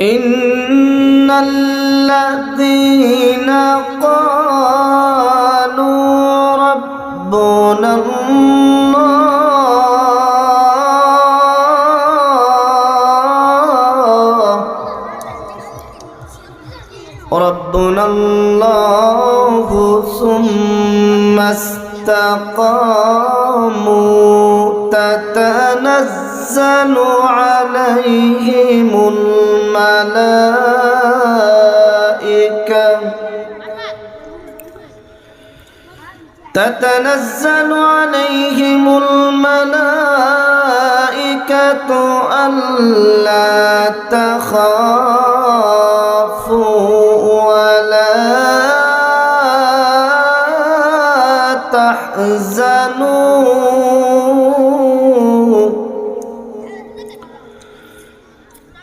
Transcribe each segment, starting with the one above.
إن الذين قالوا ربنا الله ربنا الله ثم استقاموا تتنزل عليهم الملائكة. تتنزل عليهم الملائكة ألا تخافوا ولا تحزنوا.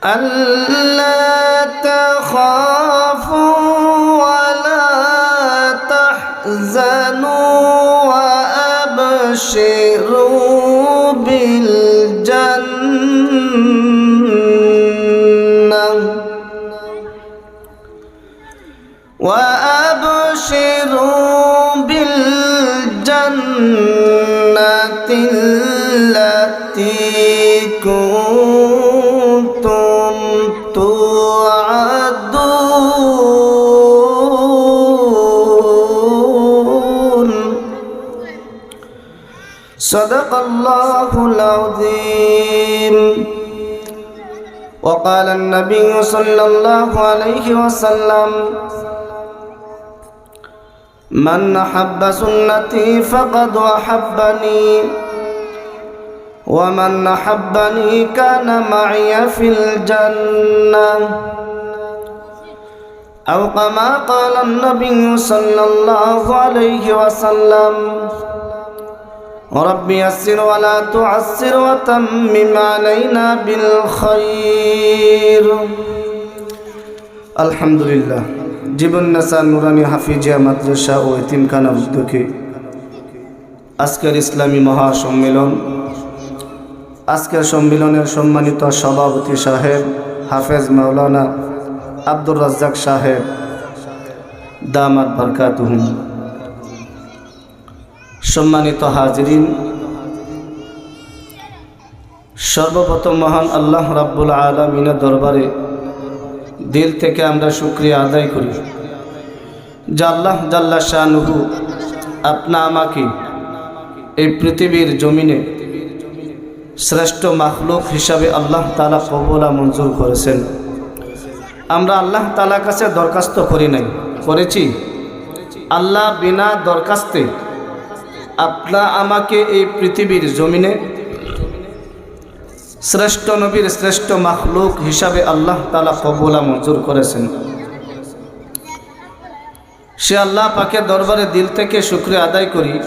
ألا وأبشروا بالجنة. وأبشروا بالجنة التي صدق الله العظيم. وقال النبي صلى الله عليه وسلم من أحب سنتي فقد أحبني. ومن أحبني كان معي في الجنة. أو كما قال النبي صلى الله عليه وسلم رب يسر ولا تعسر وتمم علينا بالخير الحمد لله জীবন নেসা নুরানি হাফিজিয়া মাদ্রাসা ও এতিমখানা উদ্যোগে আজকের ইসলামী মহাসম্মেলন আজকের সম্মেলনের সম্মানিত সভাপতি সাহেব হাফেজ মাওলানা আব্দুর রাজ্জাক সাহেব দামাত বরকাতুহুম সম্মানিত হাজরিন। সর্বপ্রথম মহান আল্লাহ রাব্বুল আলমিনের দরবারে দিল থেকে আমরা শুক্রিয়া আদায় করি যে আল্লাহ জাল্লা শাহনুহু আপনা আমাকে এই পৃথিবীর জমিনে শ্রেষ্ঠ মাখলুক হিসাবে আল্লাহ তালা কবলা মঞ্জুর করেছেন। আমরা আল্লাহ তালা কাছে দরখাস্ত করি নাই, করেছি। আল্লাহ বিনা দরখাস্তে আপনা আমাকে এই পৃথিবীর জমিনে শ্রেষ্ঠ নবীর শ্রেষ্ঠ মাখলুক হিসাবে আল্লাহ তালা কবুলা মঞ্জুর করেছেন। সে আল্লাহ পাকে দরবারে দিল থেকে শুক্রিয়া আদায় করি।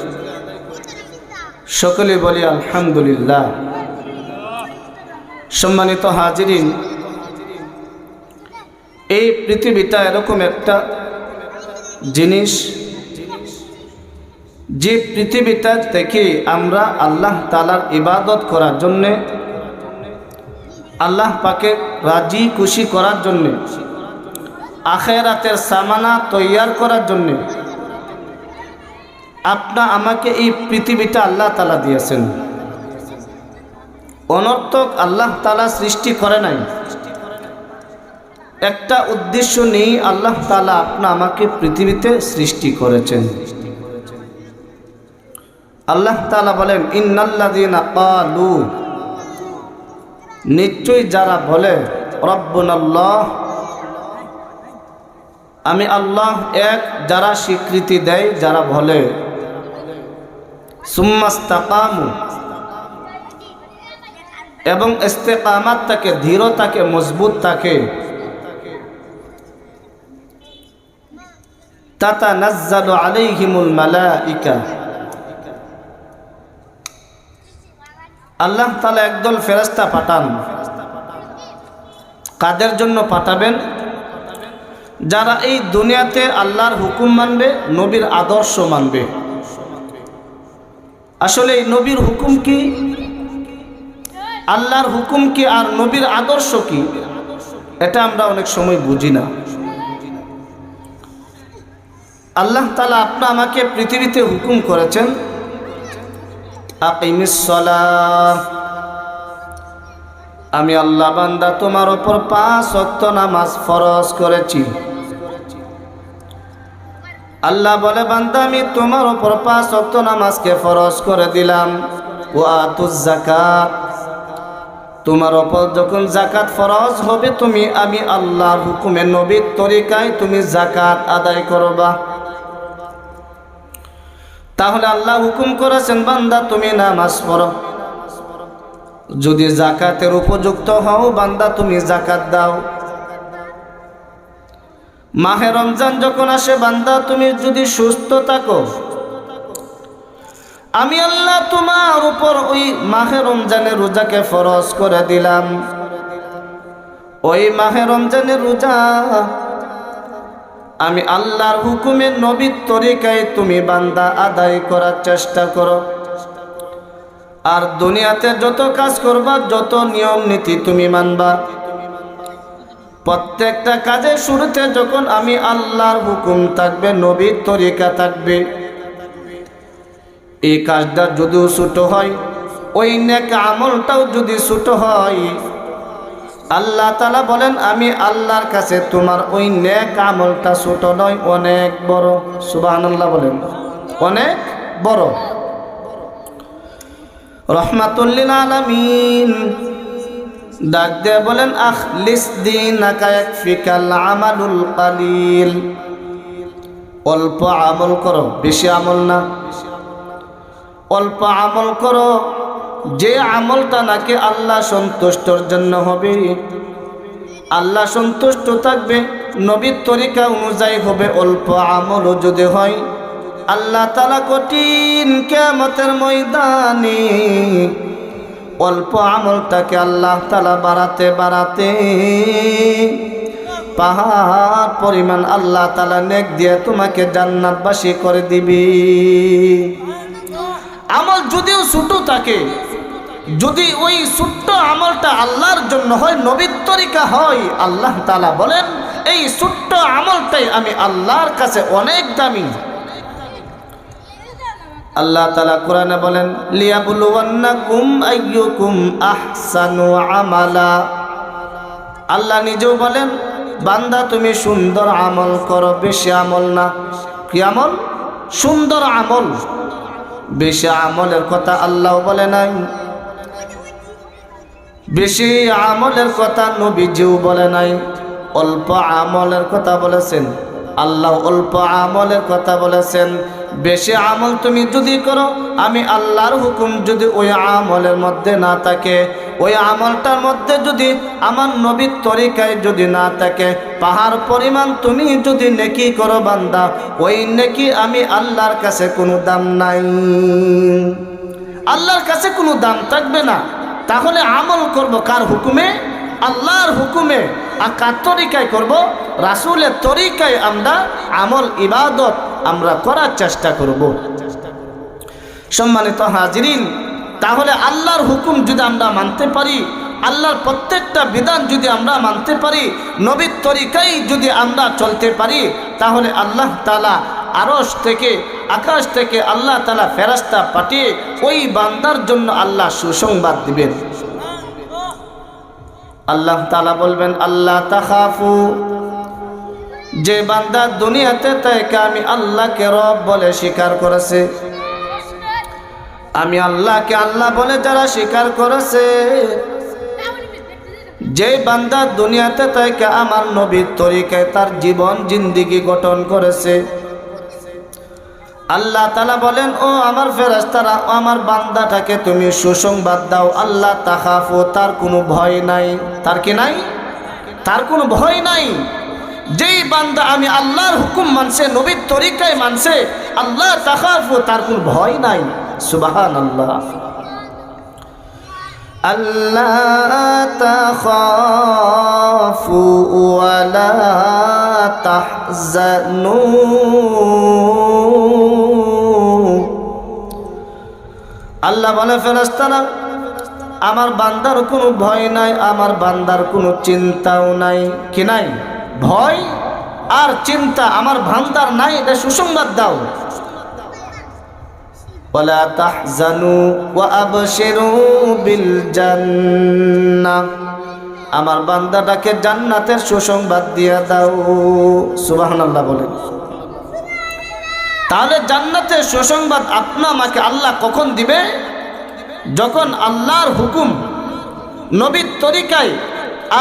সকলে বলি, আলহামদুলিল্লাহ। সম্মানিত হাজিরিন, এই পৃথিবীটা এরকম একটা জিনিস যে পৃথিবীটা থেকে আমরা আল্লাহ তালার ইবাদত করার জন্যে, আল্লাহ পাকে রাজি খুশি করার জন্যে, আখেরাতের সামানা তৈয়ার করার জন্যে আপনা আমাকে এই পৃথিবীটা আল্লাহ তালা দিয়েছেন। অনর্থক আল্লাহ তালা সৃষ্টি করে নাই। একটা উদ্দেশ্য নেই আল্লাহ তালা আপনা আমাকে পৃথিবীতে সৃষ্টি করেছেন। আল্লাহ তালা বলেন ইন্নাল্লাদিনা কালু নিশ্চয়ই যারা বলে রব্বন আল্লাহ আমি আল্লাহ এক, যারা স্বীকৃতি দেয়, যারা বলে, সুম্মাস্তাকামু। এবং ইস্তেকামাত তাকে ধীরতাকে মজবুত থাকে। তাতা নাজ্জালু আলাইহিমুল মালাইকা। আল্লাহ তালা একদল ফেরস্তা পাঠান। কাদের জন্য পাঠাবেন? যারা এই দুনিয়াতে আল্লাহর হুকুম মানবে, নবীর আদর্শ মানবে। আসলে এই নবীর হুকুম কি? আল্লাহর হুকুম কি আর নবীর আদর্শ কি? এটা আমরা অনেক সময় বুঝি না। আল্লাহ তালা আপনা আমাকে পৃথিবীতে হুকুম করেছেন আমি আল্লাহ বান্দা, তোমার ওপর পাঁচ অক্ত নামাজ ফরজ করেছি। আল্লাহ বলে, বান্দা, আমি তোমার ওপর পাঁচ অক্ত নামাজকে ফরজ করে দিলাম। ও জাকাত তোমার ওপর যখন জাকাত ফরজ হবে, তুমি, আমি আল্লাহর হুকুমে নবীর তরিকায় তুমি জাকাত আদায় করবা। তাহলে আল্লাহ হুকুম করেছেন, বান্দা তুমি নামাজ পড়ো। যদি জাকাতের উপযুক্ত হও, বান্দা তুমি জাকাত দাও। মাহে রমজান যখন আসে, বান্দা তুমি যদি সুস্থ থাকো, আমি আল্লাহ তোমার উপর ওই মাহে রমজানের রোজাকে ফরজ করে দিলাম। ওই মাহে রমজানের রোজা আমি আল্লাহর হুকুমের নবীর তরিকায় তুমি বান্দা আদায় করার চেষ্টা করো। আর দুনিয়াতে যত কাজ করবা, যত নিয়ম নীতি তুমি মানবা। প্রত্যেকটা কাজের শুরুতে যখন আমি আল্লাহর হুকুম থাকবে, নবীর তরিকা থাকবে, এই কাজটা যদিও ছোট হয়, ওই নেক আমলটাও যদি ছোট হয় আল্লাহ তালা বলেন, আমি আল্লাহর কাছে তোমার ওই নেক আমলটা ছোট নয়, অনেক বড়। সুবাহ আল্লাহ বলেন। অনেক বড়। রহমাতুল্লিল আলমিন ডাক দিয়ে বলেন আখলিস দিন আমালুল কালিল। অল্প আমল করো, বেশি আমল না। অল্প আমল করো। যে আমলটা নাকি আল্লাহ সন্তুষ্টর জন্য হবে? আল্লাহ সন্তুষ্ট থাকবে, নবীর তরিকা অনুযায়ী হবে, অল্প আমলও যদি হয়। আল্লাহ তালা কঠিন কেমতের ময়দানে অল্প আমলটাকে আল্লাহ তালা বাড়াতে বাড়াতে পাহাড় পরিমাণ আল্লাহ তালা নেক দিয়ে তোমাকে জান্নাতবাসী করে দিবি। আমল যদিও ছোট থাকে, যদি ওই ছোট্ট আমলটা আল্লাহর জন্য হয়, নবীর তরিকা হয়, আল্লাহ তালা বলেন, এই ছোট্ট আমলটাই আমি আল্লাহর কাছে অনেক দামি। আল্লাহ তালা কোরআনে বলেন লিয়াবুলুয়ান্নাকুম আইয়ুকুম আহসানু আমালা। আল্লাহ নিজেও বলেন, বান্দা, তুমি সুন্দর আমল করো, বেশি আমল না। কি আমল? সুন্দর আমল। বেশি আমলের কথা আল্লাহ বলে নাই। বেশি আমলের কথা নবীজিও বলে নাই। অল্প আমলের কথা বলেছেন। আল্লাহ অল্প আমলের কথা বলেছেন। বেশি আমল তুমি যদি করো, আমি আল্লাহর হুকুম যদি ওই আমলের মধ্যে না থাকে ওই আমলটার মধ্যে যদি আমার নবীর তরিকায় যদি না থাকে, পাহাড় পরিমাণ তুমি যদি নেকি করো বান্দা, ওই নেকি আমি আল্লাহর কাছে কোনো দাম নাই। আল্লাহর কাছে কোনো দাম থাকবে না। তাহলে আমল করব কার হুকুমে? আল্লাহর হুকুমে। আর কার তরিকায় করব? রাসুলের তরিকায় আমরা আমল, ইবাদত আমরা করার চেষ্টা করব। সম্মানিত হাজিরিন তাহলে আল্লাহর হুকুম যদি আমরা মানতে পারি, আল্লাহর প্রত্যেকটা বিধান যদি আমরা মানতে পারি, নবীর তরিকাই যদি আমরা চলতে পারি, তাহলে আল্লাহ তালা আরস থেকে, আকাশ থেকে আল্লাহ তালা ফেরাস্তা পাঠিয়ে ওই বান্দার জন্য আল্লাহ সুসংবাদ দিবেন। আল্লাহ তালা বলবেন, আল্লাহ তাহাফু যে বান্দা দুনিয়াতে তাইকে আমি আল্লাহকে রব বলে স্বীকার করেছে আমি আল্লাহকে আল্লাহ বলে যারা স্বীকার করেছে যে বান্দা দুনিয়াতে তাইকে আমার নবীর তরিকায় তার জীবন, জিন্দিগি গঠন করেছে। আল্লাহ তালা বলেন, ও আমার ফেরাস্তারা ও আমার বান্দাটাকে তুমি সুসংবাদ দাও। আল্লাহ তাহাফো তার কোনো ভয় নাই। তার কি নাই? তার কোনো ভয় নাই। যেই বান্দা আমি আল্লাহর হুকুম মানছে, নবীর তরিকায় মানছে, আল্লাহ তাহাফো তার কোনো ভয় নাই। সুবাহান আল্লাহ আল্লাহ তাখাফু ওয়ালা তাহজানু। আল্লাহ বলে ফেরস্তারা আমার বান্দার কোনো ভয় নাই, আমার বান্দার কোনো চিন্তাও নাই। কি নাই? ভয় আর চিন্তা আমার বান্দার নাই, এটা সুসংবাদ দাও। ولا تحزنوا وابشروا بالجنه আমার বান্দাটাকে জান্নাতের সুসংবাদ দিয়ে দাও সুবহানাল্লাহ বলেন তাহলে জান্নাতের সুসংবাদ আপনা আমাকে আল্লাহ কখন দিবে যখন আল্লাহর হুকুম নবীর তরিকায়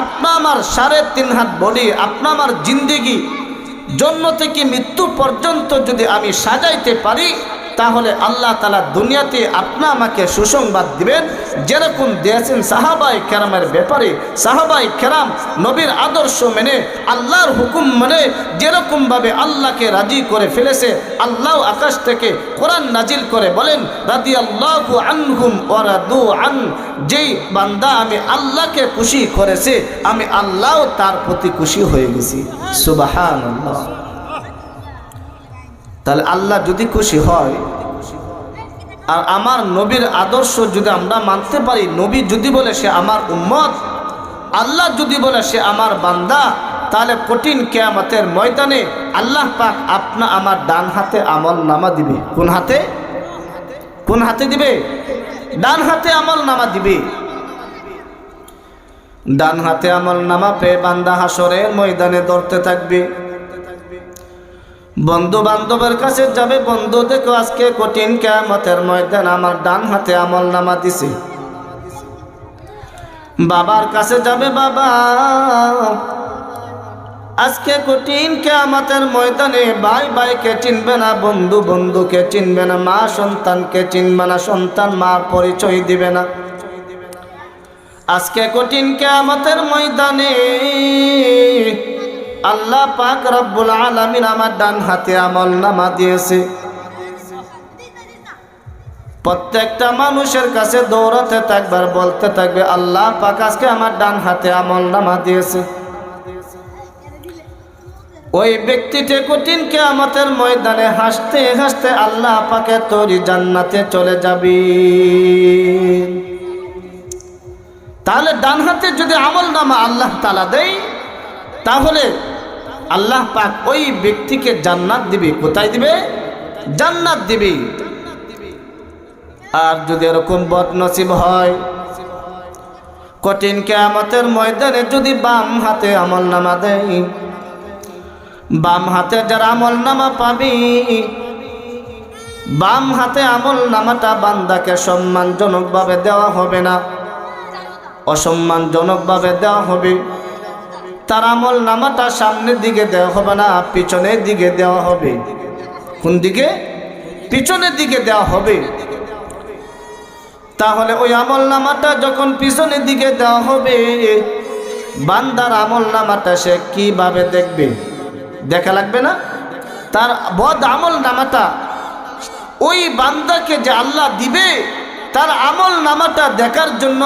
আপনা আমার সাড়ে তিন হাত বডি আপনা আমার জিন্দিগি জন্ম থেকে মৃত্যু পর্যন্ত যদি আমি সাজাইতে পারি তাহলে আল্লাহ তালা দুনিয়াতে আপনা আমাকে সুসংবাদ দিবেন। যেরকম দিয়েছেন সাহাবাই কেরামের ব্যাপারে সাহাবাই কেরাম নবীর আদর্শ মেনে, আল্লাহর হুকুম মেনে যেরকমভাবে আল্লাহকে রাজি করে ফেলেছে, আল্লাহ আকাশ থেকে কোরআন নাজিল করে বলেন রাদি আল্লাহ আনহুম ওরাদু আন, যেই বান্দা আমি আল্লাহকে খুশি করেছে, আমি আল্লাহ তার প্রতি খুশি হয়ে গেছি। সুবাহান তাহলে আল্লাহ যদি খুশি হয়, আর আমার নবীর আদর্শ যদি আমরা মানতে পারি, নবী যদি বলে সে আমার উম্মত, আল্লাহ যদি বলে সে আমার বান্দা, তাহলে কঠিন কেয়ামতের ময়দানে আল্লাহ পাক আপনা আমার ডান হাতে আমল নামা দিবে। কোন হাতে? কোন হাতে দিবে? ডান হাতে আমল নামা দিবে। ডান হাতে আমল নামা পেয়ে বান্দা হাসরের ময়দানে ধরতে থাকবে। বন্ধু বান্ধবের কাছে যাবে, বন্ধু, দেখো আজকে কঠিন কেমতের ময়দান, আমার ডান হাতে আমল নামা দিছে। বাবার কাছে যাবে, বাবা, আজকে কঠিন কেমতের ময়দানে ভাই ভাইকে চিনবে না, বন্ধু বন্ধুকে চিনবে না, মা সন্তানকে চিনবে না, সন্তান মার পরিচয় দিবে না। আজকে কঠিন কেমতের ময়দানে আল্লাহ পাক রব্বুল আলমিন আমার ডান হাতে আমল নামা দিয়েছে। প্রত্যেকটা মানুষের কাছে দৌড়াতে থাকবার বলতে থাকবে, আল্লাহ পাক আজকে আমার ডান হাতে আমল নামা দিয়েছে। ওই ব্যক্তিটি কঠিন কেয়ামতের ময়দানে হাসতে হাসতে আল্লাহ পাকে তৈরি জান্নাতে চলে যাবি। তাহলে ডান হাতে যদি আমল নামা আল্লাহ তালা দেয়, তাহলে আল্লাহ পাক ওই ব্যক্তিকে জান্নাত দিবে। কোথায় দিবে? জান্নাত দিবে। আর যদি এরকম বদনসিব হয়, কঠিন কেয়ামতের ময়দানে যদি বাম হাতে আমল নামা দেয়, বাম হাতে যারা আমল নামা পাবি, বাম হাতে আমল নামাটা বান্দাকে সম্মানজনকভাবে দেওয়া হবে না। অসম্মানজনকভাবে দেওয়া হবে। তার আমল নামাটা সামনের দিকে দেওয়া হবে না, পিছনের দিকে দেওয়া হবে। কোন দিকে? পিছনের দিকে দেওয়া হবে। তাহলে ওই আমল নামাটা যখন পিছনের দিকে দেওয়া হবে, বান্দার আমল নামাটা সে কীভাবে দেখবে? দেখা লাগবে না? তার বদ আমল নামাটা, ওই বান্দাকে যে আল্লাহ দিবে, তার আমল নামাটা দেখার জন্য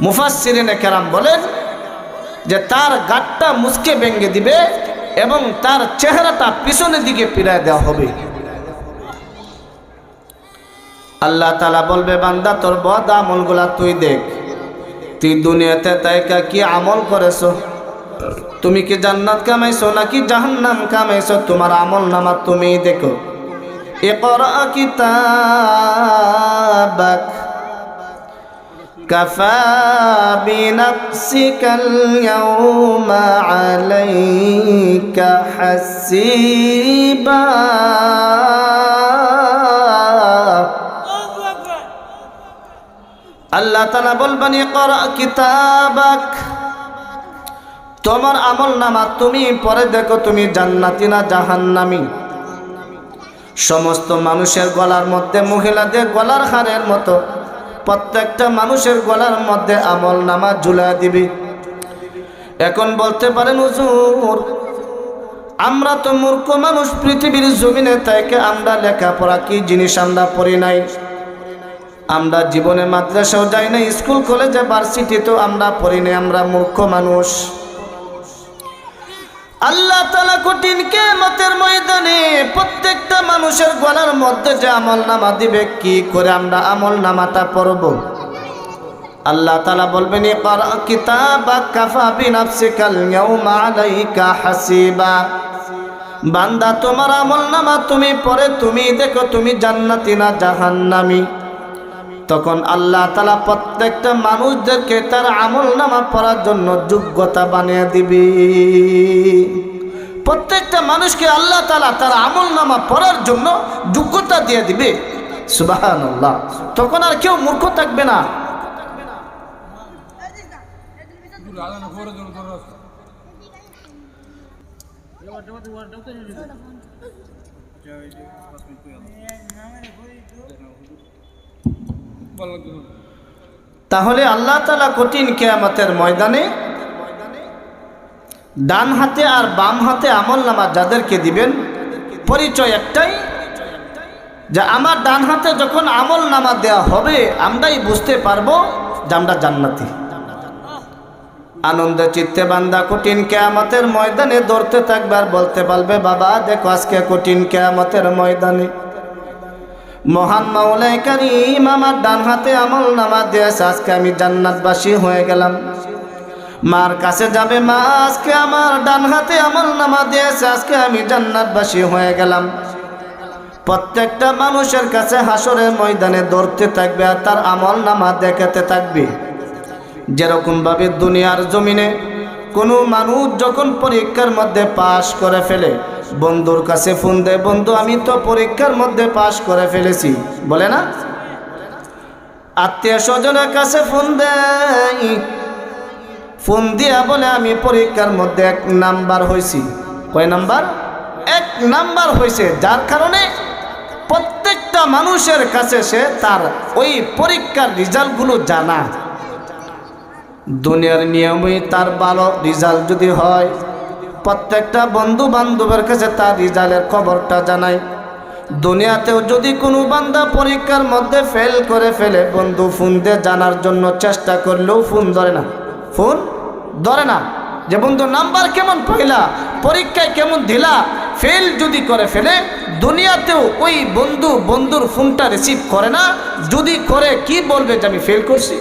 মুফাসিরিনে কেরাম বলেন যে তার গাটটা মুসকে ভেঙে দিবে এবং তার চেহারাটা পিছনের দিকে ফিরায় দেওয়া হবে। আল্লাহ তালা বলবে, বান্দা, তোর বদ আমলগুলা তুই দেখ। তুই দুনিয়াতে তাইকা কি আমল করেছ? তুমি কি জান্নাত কামাইছো নাকি জাহান্নাম কামাইছো? তোমার আমল নামা তুমি দেখো। এ করা কিতাবাক। كفى بنفسك اليوم عليك حسيبا আল্লাহ তালা বলবেন করা কিতাবাক তোমার আমল নামা তুমি পরে দেখো তুমি জান্নাতি না জাহান্নামি সমস্ত মানুষের গলার মধ্যে মহিলাদের গলার হারের মতো প্রত্যেকটা মানুষের গলার মধ্যে আমল নামা ঝুলা দিবি। এখন বলতে পারেন, হুজুর, আমরা তো মূর্খ মানুষ, পৃথিবীর জমিনে থেকে আমরা লেখাপড়া কি জিনিস আমরা পড়ি নাই? আমরা জীবনে মাদ্রাসাও যাই না স্কুল, কলেজে ভার্সিটি তো আমরা পড়ি নাই, আমরা মূর্খ মানুষ। আল্লাহ তালা কঠিন ময়দানে প্রত্যেকটা মানুষের গলার মধ্যে যে আমল নামা দিবে, কি করে আমরা আমল নামাটা পড়ব? আল্লাহ তালা বলবেন হাসিবা। বান্দা, তোমার আমল নামা তুমি পরে তুমি দেখো তুমি জান্নাতি না জাহান্নামি। তখন আল্লাহ তালা প্রত্যেকটা মানুষদেরকে তার আমল নামা পড়ার জন্য যোগ্যতা বানিয়ে দিবি। প্রত্যেকটা মানুষকে আল্লাহ তালা তার আমল নামা পড়ার জন্য যোগ্যতা দিয়ে দিবে। সুবাহান তখন আর কেউ মূর্খ থাকবে না। তাহলে আল্লাহ তালা কঠিন কেয়ামতের ময়দানে ডান হাতে আর বাম হাতে আমল নামা যাদেরকে দিবেন, পরিচয় একটাই, যে আমার ডান হাতে যখন আমল নামা দেওয়া হবে, আমরাই বুঝতে পারব যে আমরা জান্নাতি। আনন্দ চিত্তে বান্দা কঠিন কেয়ামতের ময়দানে দৌড়তে থাকবে আর বলতে পারবে, বাবা, দেখো আজকে কঠিন কেয়ামতের ময়দানে। মহান মাওলাই কারিম, আমার ডান হাতে আমল নামা দিয়েছে, আজকে আমি জান্নাতবাসী হয়ে গেলাম। মার কাছে যাবে, মা, আজকে আমার ডান হাতে আমল নামা দিয়েছে, আজকে আমি জান্নাতবাসী হয়ে গেলাম। প্রত্যেকটা মানুষের কাছে হাসরের ময়দানে দৌড়তে থাকবে আর তার আমল নামা দেখাতে থাকবে। যেরকমভাবে দুনিয়ার জমিনে কোনো মানুষ যখন পরীক্ষার মধ্যে পাশ করে ফেলে, বন্ধুর কাছে ফোন দেয়, বন্ধু, আমি তো পরীক্ষার মধ্যে পাশ করে ফেলেছি। বলে না? আত্মীয় স্বজনের কাছে ফোন দেয় ফোন দিয়া বলে, আমি পরীক্ষার মধ্যে এক নাম্বার হয়েছি কয় নাম্বার? এক নাম্বার হয়েছে যার কারণে প্রত্যেকটা মানুষের কাছে সে তার ওই পরীক্ষার রেজাল্টগুলো জানা। দুনিয়ার নিয়মই তার ভালো রেজাল্ট যদি হয়, প্রত্যেকটা বন্ধু বান্ধবের কাছে তার রেজাল্টের খবরটা জানায় দুনিয়াতেও যদি কোনো বান্দা পরীক্ষার মধ্যে ফেল করে ফেলে, বন্ধু, ফোন দিয়ে জানার জন্য চেষ্টা করলেও ফোন ধরে না। ফোন ধরে না। যে বন্ধু, নাম্বার কেমন পাইলা পরীক্ষায় কেমন দিলা? ফেল যদি করে ফেলে, দুনিয়াতেও ওই বন্ধু বন্ধুর ফোনটা রিসিভ করে না। যদি করে, কি বলবে যে আমি ফেল করছি?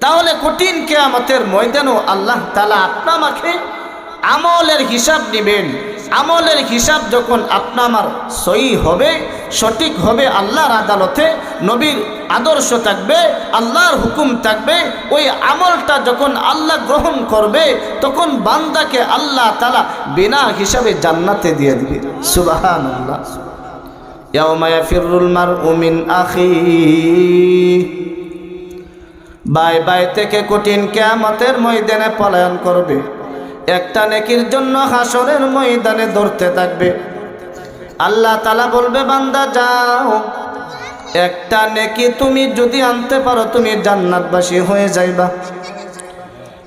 তাহলে কঠিন কেয়ামতের ময়দানও আল্লাহ তালা আপনা আমাকে আমলের হিসাব নেবেন। আমলের হিসাব যখন আপনা আমার সই হবে, সঠিক হবে, আল্লাহর আদালতে নবীর আদর্শ থাকবে, আল্লাহর হুকুম থাকবে, ওই আমলটা যখন আল্লাহ গ্রহণ করবে, তখন বান্দাকে আল্লাহ তালা বিনা হিসাবে জান্নাতে দিয়ে দিবে। সুবাহান আল্লাহ ইয়াউমা ইয়াফিরুল মারউ মিন আখিহি বাই বাই থেকে কঠিন কেয়ামতের ময়দানে পলায়ন করবে। একটা নেকির জন্য হাসরের ময়দানে ধরতে থাকবে। আল্লাহ তালা বলবে, বান্দা, যাও। একটা নেকি তুমি যদি আনতে পারো, তুমি জান্নাতবাসী হয়ে যাইবা।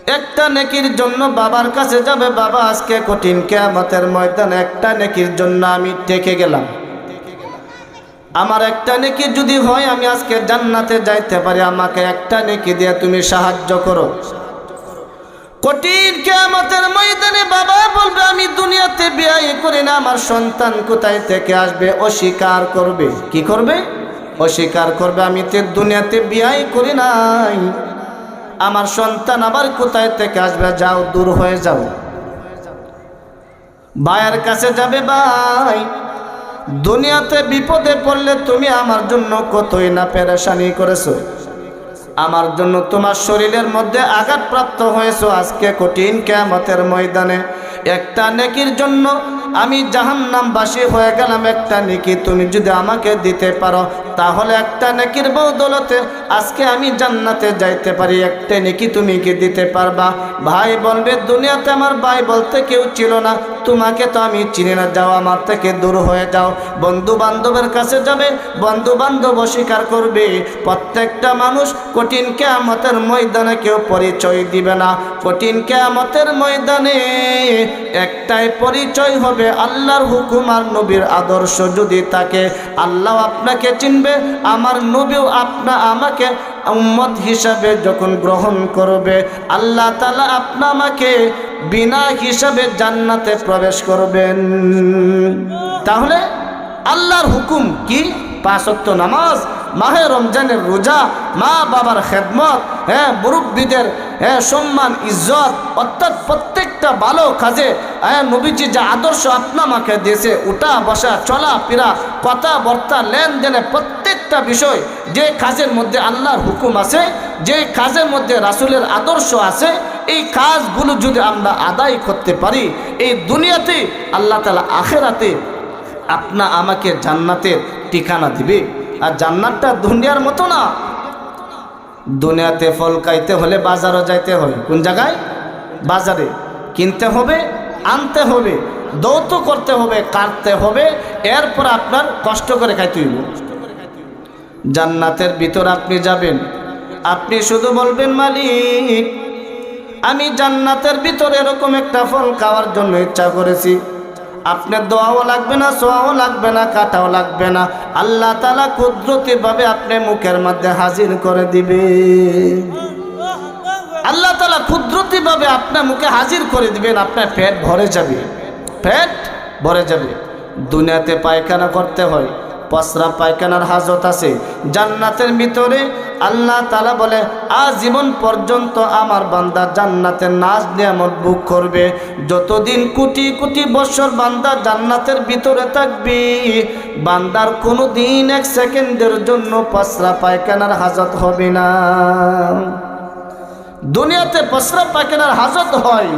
একটা নেকির জন্য বাবার কাছে যাবে, বাবা, আজকে কঠিন কেয়ামতের ময়দানে একটা নেকির জন্য আমি টেকে গেলাম। আমার একটা নেকি যদি হয়, আমি আজকে জান্নাতে যাইতে পারি, আমাকে একটা নেকি দিয়ে তুমি সাহায্য করো। কঠিন কেয়ামতের ময়দানে বাবা বলবে, আমি দুনিয়াতে বিয়ে করি না, আমার সন্তান কোথায় থেকে আসবে? অস্বীকার করবে। কি করবে? অস্বীকার করবে, আমি তো দুনিয়াতে বিয়ে করি নাই। আমার সন্তান আবার কোথায় থেকে আসবে? যাও, দূর হয়ে যাও। ভাইয়ের কাছে যাবে, ভাই, দুনিয়াতে বিপদে পড়লে তুমি আমার জন্য কতই না পেরেশানি করেছ। আমার জন্য তোমার শরীরের মধ্যে আঘাতপ্রাপ্ত হয়েছো আজকে কঠিন কেমতের ময়দানে। একটা নেকির জন্য আমি জাহান্নামবাসী হয়ে গেলাম, একটা নেকি তুমি যদি আমাকে দিতে পারো, তাহলে একটা নেকির বৌদলতে আজকে আমি জান্নাতে যাইতে পারি, একটা নেকি তুমি কি দিতে পারবা? ভাই বলবে, দুনিয়াতে আমার ভাই বলতে কেউ ছিল না তোমাকে তো আমি চিনি না, যাও আমার থেকে দূর হয়ে যাও। বন্ধু বান্ধবের কাছে যাবে বন্ধু বান্ধব অস্বীকার করবে। প্রত্যেকটা মানুষ কঠিন কেয়ামতের ময়দানে কেউ পরিচয় দিবে না। কঠিন কেয়ামতের ময়দানে একটাই পরিচয় হবে, আল্লাহর হুকুম আর নবীর আদর্শ যদি থাকে। আল্লাহ আপনাকে চিনবে, আমার নবীও আপনা আমাকে উম্মত হিসাবে যখন গ্রহণ করবে। আল্লাহ তালা আপনা আমাকে বিনা হিসাবে জান্নাতে প্রবেশ করবেন। তাহলে আল্লাহর হুকুম কি? পাঁচত্ব নামাজ মাহে রমজানের রোজা, মা বাবার খেদমত হ্যাঁ মুরব্বীদের হ্যাঁ সম্মান, ইজ্জত, অর্থাৎ প্রত্যেকটা ভালো কাজে হ্যাঁ নবীজি যে আদর্শ আপনা আমাকে দিয়েছে, উঠা, বসা, চলা, ফেরা কথাবার্তা লেনদেনে প্রত্যেকটা বিষয়, যে কাজের মধ্যে আল্লাহর হুকুম আছে, যে কাজের মধ্যে রাসুলের আদর্শ আছে, এই কাজগুলো যদি আমরা আদায় করতে পারি, এই দুনিয়াতে আল্লাহ তালা আখেরাতে আপনা আমাকে জান্নাতের ঠিকানা দিবে। আর জান্নাতটা দুনিয়ার মতো না। দুনিয়াতে ফল খাইতে হলে বাজারও যাইতে হয়। কোন জায়গায়? বাজারে। কিনতে হবে, আনতে হবে, দৌত করতে হবে, কাটতে হবে, এরপর আপনার কষ্ট করে খাইতে হইব। জান্নাতের ভিতর আপনি যাবেন। আপনি শুধু বলবেন, মালিক, আমি জান্নাতের ভিতর এরকম একটা ফল খাওয়ার জন্য ইচ্ছা করেছি। আপনার দোয়াও লাগবে না, সোয়াও লাগবে না, কাটাও লাগবে না। আল্লাহ তালা কুদরতি ভাবে আপনি মুখের মধ্যে হাজির করে দিবে। আল্লাহ তালা কুদরতি ভাবে আপনার মুখে হাজির করে দিবেন, আপনার পেট ভরে যাবে। পেট ভরে যাবে। দুনিয়াতে পায়খানা করতে হয়। পসরা পায়খানার হাজত আছে। জান্নাতের ভিতরে আল্লাহ তালা বলে, আজীবন পর্যন্ত আমার বান্দা জান্নাতের নাচ নিয়ামত বুক করবে। যতদিন কোটি কোটি বছর বান্দা জান্নাতের ভিতরে থাকবি, বান্দার কোনো দিন এক সেকেন্ডের জন্য পসরা পায়খানার হাজত হবে না। দুনিয়াতে পসরা পায়খানার হাজত হয়,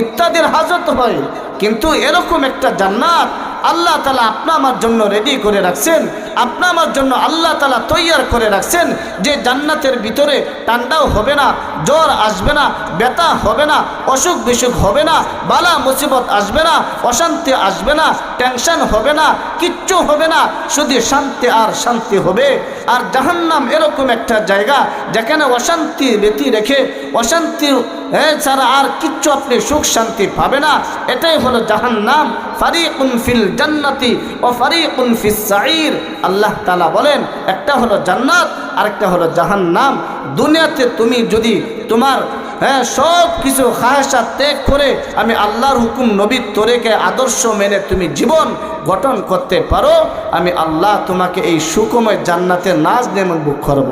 ইত্যাদির হাজত হয়, কিন্তু এরকম একটা জান্নাত আল্লাহ তালা আপনা আমার জন্য রেডি করে রাখছেন। আপনা আমার জন্য আল্লাহ তালা তৈয়ার করে রাখছেন যে জান্নাতের ভিতরে ঠান্ডাও হবে না, জ্বর আসবে না, ব্যথা হবে না, অসুখ বিসুখ হবে না, বালা মুসিবত আসবে না, অশান্তি আসবে না, টেনশন হবে না, কিচ্ছু হবে না, শুধু শান্তি আর শান্তি হবে। আর জাহান্নাম এরকম একটা জায়গা যেখানে অশান্তি ব্যতি রেখে, অশান্তি হ্যাঁ ছাড়া আর কিচ্ছু আপনি সুখ শান্তি পাবে না। এটাই হলো জাহান্নাম। ফারিকুন ফিল জান্নাতি ও ফারিকুন ফিস সাঈর। আল্লাহ তালা বলেন, একটা হলো জান্নাত, আরেকটা হলো জাহান্নাম। দুনিয়াতে তুমি যদি তোমার হ্যাঁ সব কিছু খায়সা ত্যাগ করে আমি আল্লাহর হুকুম নবীর তরেকে আদর্শ মেনে তুমি জীবন গঠন করতে পারো, আমি আল্লাহ তোমাকে এই সুকময় জান্নাতের নাচ নেমন বুক করব।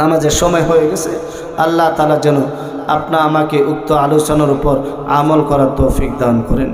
নামাজের সময় হয়ে গেছে, আল্লাহ তালা যেন আপনা আমাকে উক্ত আলোচনার উপর আমল করার তৌফিক দান করেন।